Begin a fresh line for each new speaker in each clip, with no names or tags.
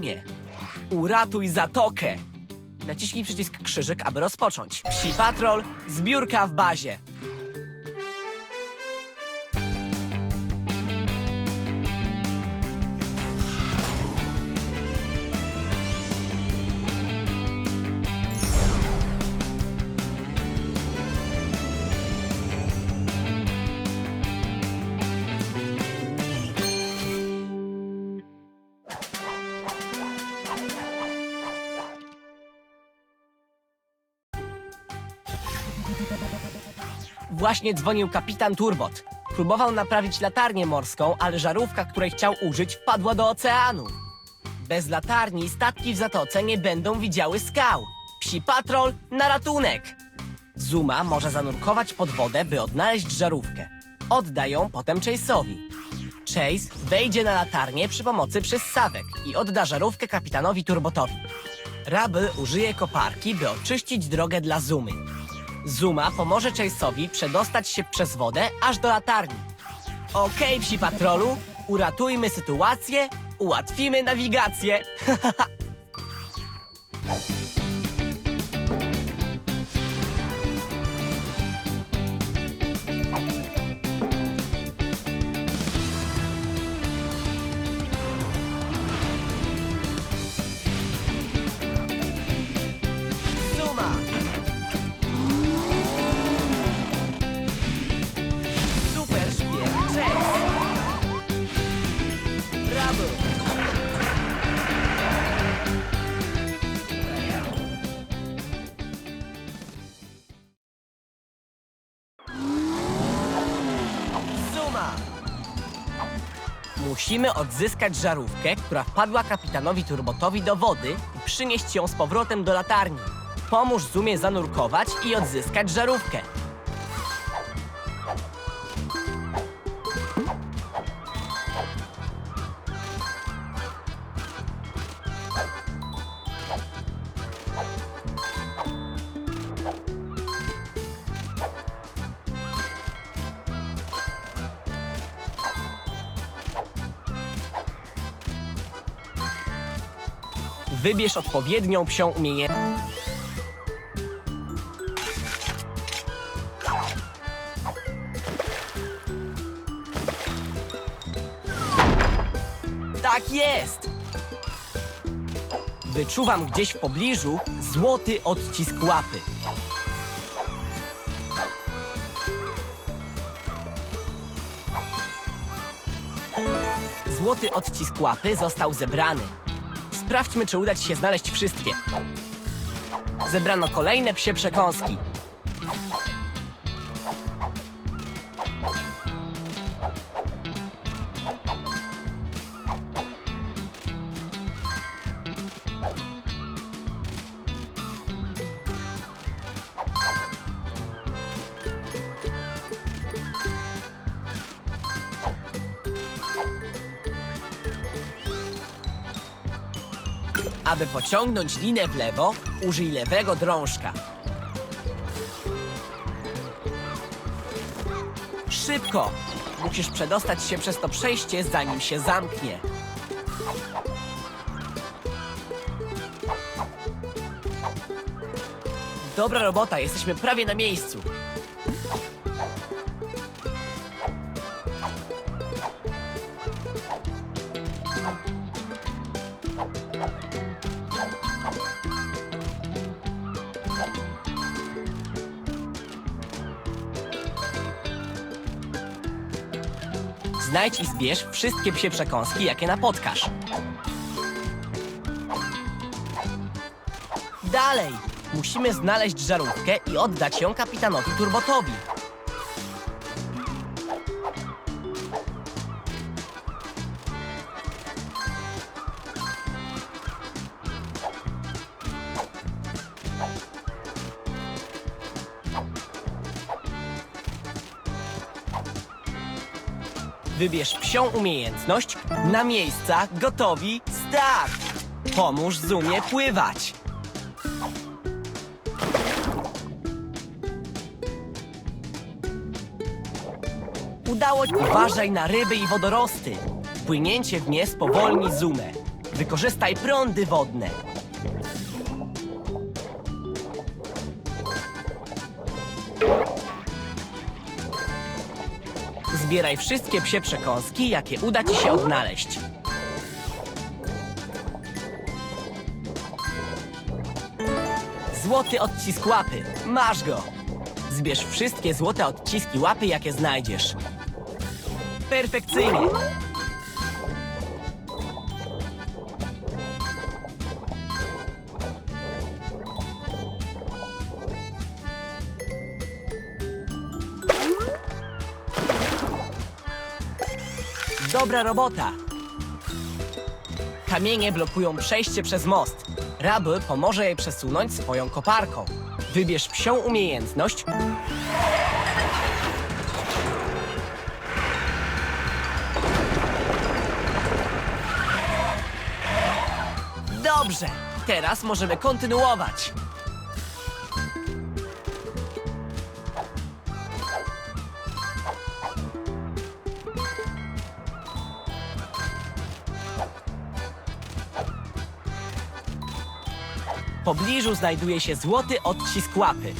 Nie. Uratuj zatokę. Naciśnij przycisk krzyżyk, aby rozpocząć. Psi Patrol, zbiórka w bazie. Właśnie dzwonił kapitan Turbot. Próbował naprawić latarnię morską, ale żarówka, której chciał użyć, wpadła do oceanu. Bez latarni statki w zatoce nie będą widziały skał. Psi patrol na ratunek! Zuma może zanurkować pod wodę, by odnaleźć żarówkę. Odda ją potem Chase'owi. Chase wejdzie na latarnię przy pomocy przyssawek i odda żarówkę kapitanowi Turbotowi. Rabel użyje koparki, by oczyścić drogę dla Zumy. Zuma pomoże Chase'owi przedostać się przez wodę aż do latarni. Okej, psi patrolu, uratujmy sytuację, ułatwimy nawigację. Musimy odzyskać żarówkę, która wpadła kapitanowi Turbotowi do wody i przynieść ją z powrotem do latarni. Pomóż Zumie zanurkować i odzyskać żarówkę. Wybierz odpowiednią psią umiejętność. Tak jest! Wyczuwam gdzieś w pobliżu złoty odcisk łapy. Złoty odcisk łapy został zebrany. Sprawdźmy, czy uda ci się znaleźć wszystkie. Zebrano kolejne psie przekąski. Aby pociągnąć linę w lewo, użyj lewego drążka. Szybko! Musisz przedostać się przez to przejście, zanim się zamknie. Dobra robota, jesteśmy prawie na miejscu. Znajdź i zbierz wszystkie psie przekąski, jakie napotkasz. Dalej! Musimy znaleźć żarówkę i oddać ją kapitanowi Turbotowi. Wybierz psią umiejętność, na miejsca, gotowi, start! Pomóż Zumie pływać! Udało ci Uważaj na ryby i wodorosty. Płynięcie w nie spowolni Zumę. Wykorzystaj prądy wodne. Zbieraj wszystkie psie przekąski, jakie uda ci się odnaleźć. Złoty odcisk łapy. Masz go. Zbierz wszystkie złote odciski łapy, jakie znajdziesz. Perfekcyjnie. Dobra robota. Kamienie blokują przejście przez most. Raby pomoże jej przesunąć swoją koparką. Wybierz psią umiejętność. Dobrze, teraz możemy kontynuować. Pobliżu znajduje się złoty odcisk łapy.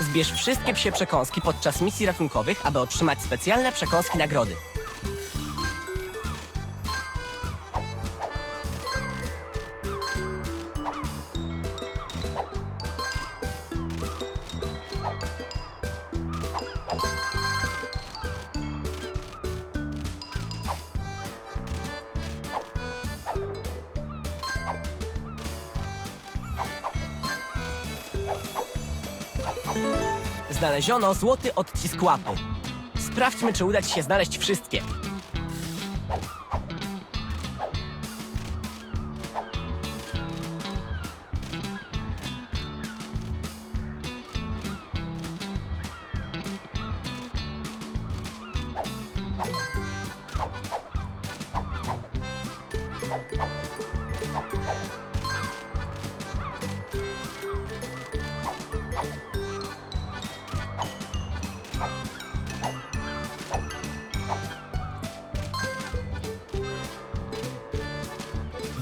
Zbierz wszystkie psie przekąski podczas misji ratunkowych, aby otrzymać specjalne przekąski nagrody. Znaleziono złoty odcisk łapy. Sprawdźmy, czy uda ci się znaleźć wszystkie.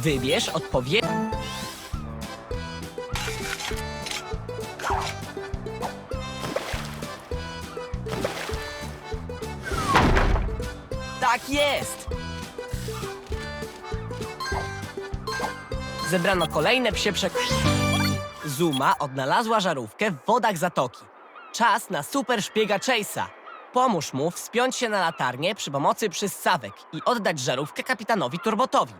Wybierz odpowiednie. Tak jest! Zebrano kolejne psie przek... Zuma odnalazła żarówkę w wodach zatoki. Czas na super szpiega Chase'a. Pomóż mu wspiąć się na latarnię przy pomocy przyssawek i oddać żarówkę kapitanowi Turbotowi.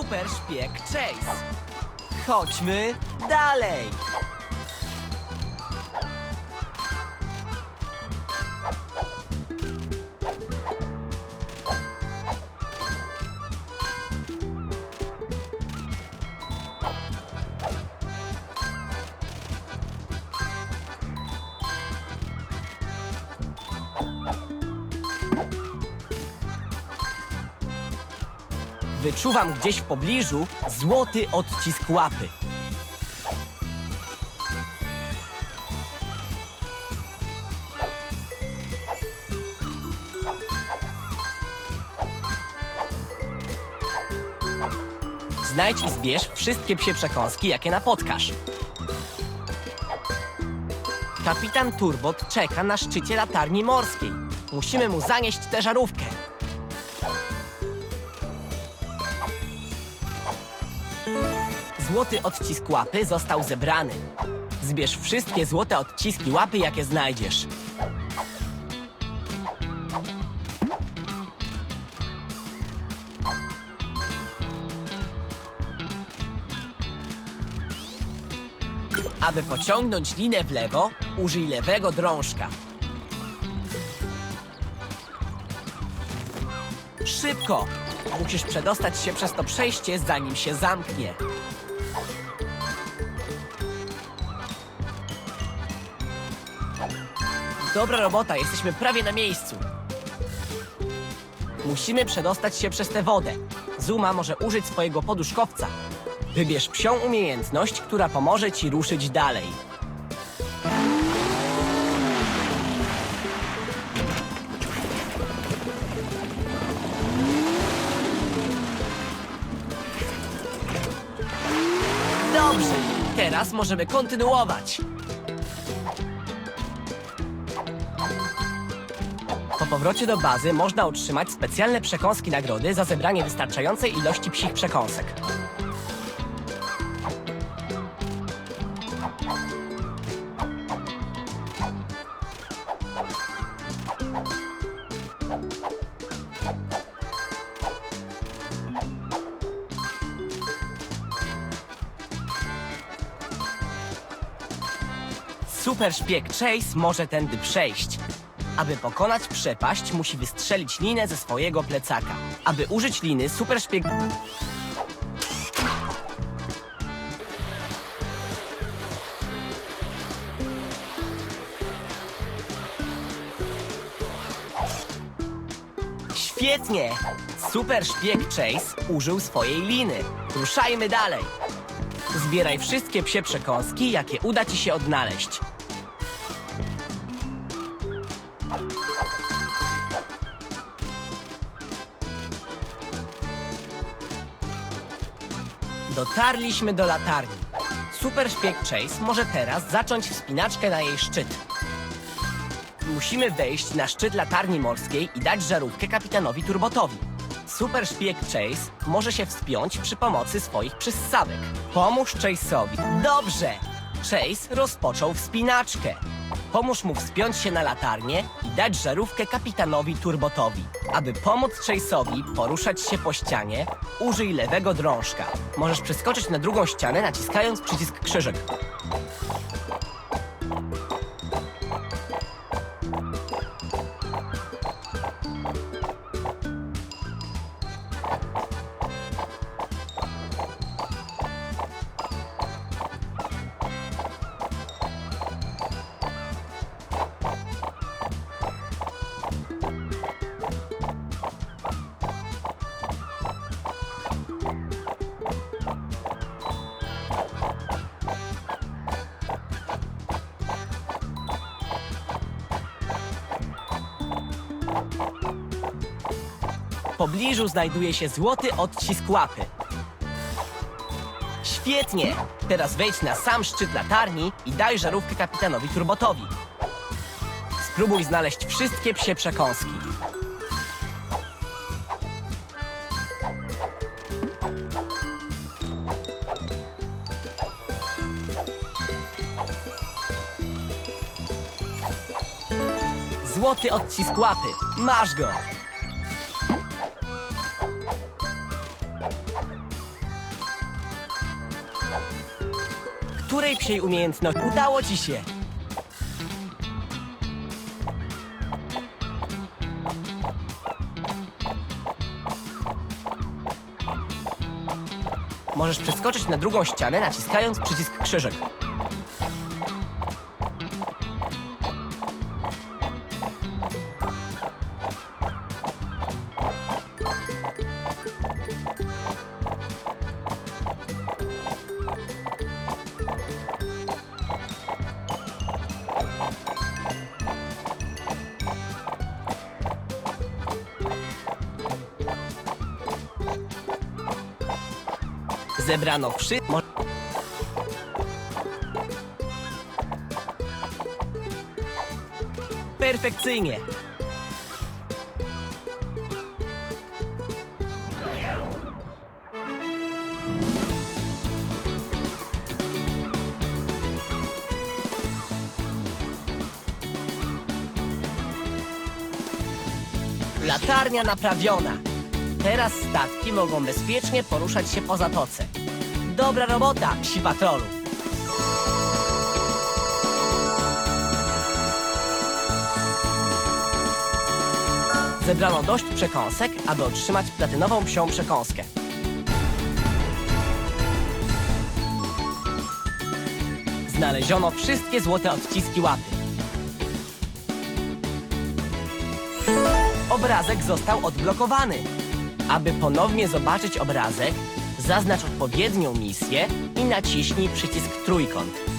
Super szpieg Chase. Chodźmy dalej. Wyczuwam gdzieś w pobliżu złoty odcisk łapy. Znajdź i zbierz wszystkie psie przekąski, jakie napotkasz. Kapitan Turbot czeka na szczycie latarni morskiej. Musimy mu zanieść tę żarówkę. Złoty odcisk łapy został zebrany. Zbierz wszystkie złote odciski łapy, jakie znajdziesz. Aby pociągnąć linę w lewo, użyj lewego drążka. Szybko! Musisz przedostać się przez to przejście, zanim się zamknie. Dobra robota, jesteśmy prawie na miejscu. Musimy przedostać się przez tę wodę. Zuma może użyć swojego poduszkowca. Wybierz psią umiejętność, która pomoże ci ruszyć dalej. Teraz możemy kontynuować. Po powrocie do bazy można otrzymać specjalne przekąski nagrody za zebranie wystarczającej ilości psich przekąsek. Super szpieg Chase może tędy przejść. Aby pokonać przepaść, musi wystrzelić linę ze swojego plecaka. Aby użyć liny, super szpieg... Świetnie! Super szpieg Chase użył swojej liny. Ruszajmy dalej. Zbieraj wszystkie psie przekąski, jakie uda ci się odnaleźć. Dotarliśmy do latarni. Super szpieg Chase może teraz zacząć wspinaczkę na jej szczyt. Musimy wejść na szczyt latarni morskiej i dać żarówkę kapitanowi Turbotowi. Super szpieg Chase może się wspiąć przy pomocy swoich przyssawek. Pomóż Chase'owi. Dobrze! Chase rozpoczął wspinaczkę. Pomóż mu wspiąć się na latarnię i dać żarówkę kapitanowi Turbotowi. Aby pomóc Chase'owi poruszać się po ścianie, użyj lewego drążka. Możesz przeskoczyć na drugą ścianę naciskając przycisk krzyżyk. Pobliżu znajduje się złoty odcisk łapy. Świetnie! Teraz wejdź na sam szczyt latarni i daj żarówkę kapitanowi Turbotowi. Spróbuj znaleźć wszystkie psie przekąski. Złoty odcisk łapy. Masz go! Której psiej umiejętności udało ci się? Możesz przeskoczyć na drugą ścianę naciskając przycisk krzyżyk. Zebrano wszystko. Perfekcyjnie. Latarnia naprawiona. Teraz statki mogą bezpiecznie poruszać się po zatoce. Dobra robota, psi patrolu. Zebrano dość przekąsek, aby otrzymać platynową psią przekąskę. Znaleziono wszystkie złote odciski łapy. Obrazek został odblokowany. Aby ponownie zobaczyć obrazek, Zaznacz odpowiednią misję i naciśnij przycisk trójkąt.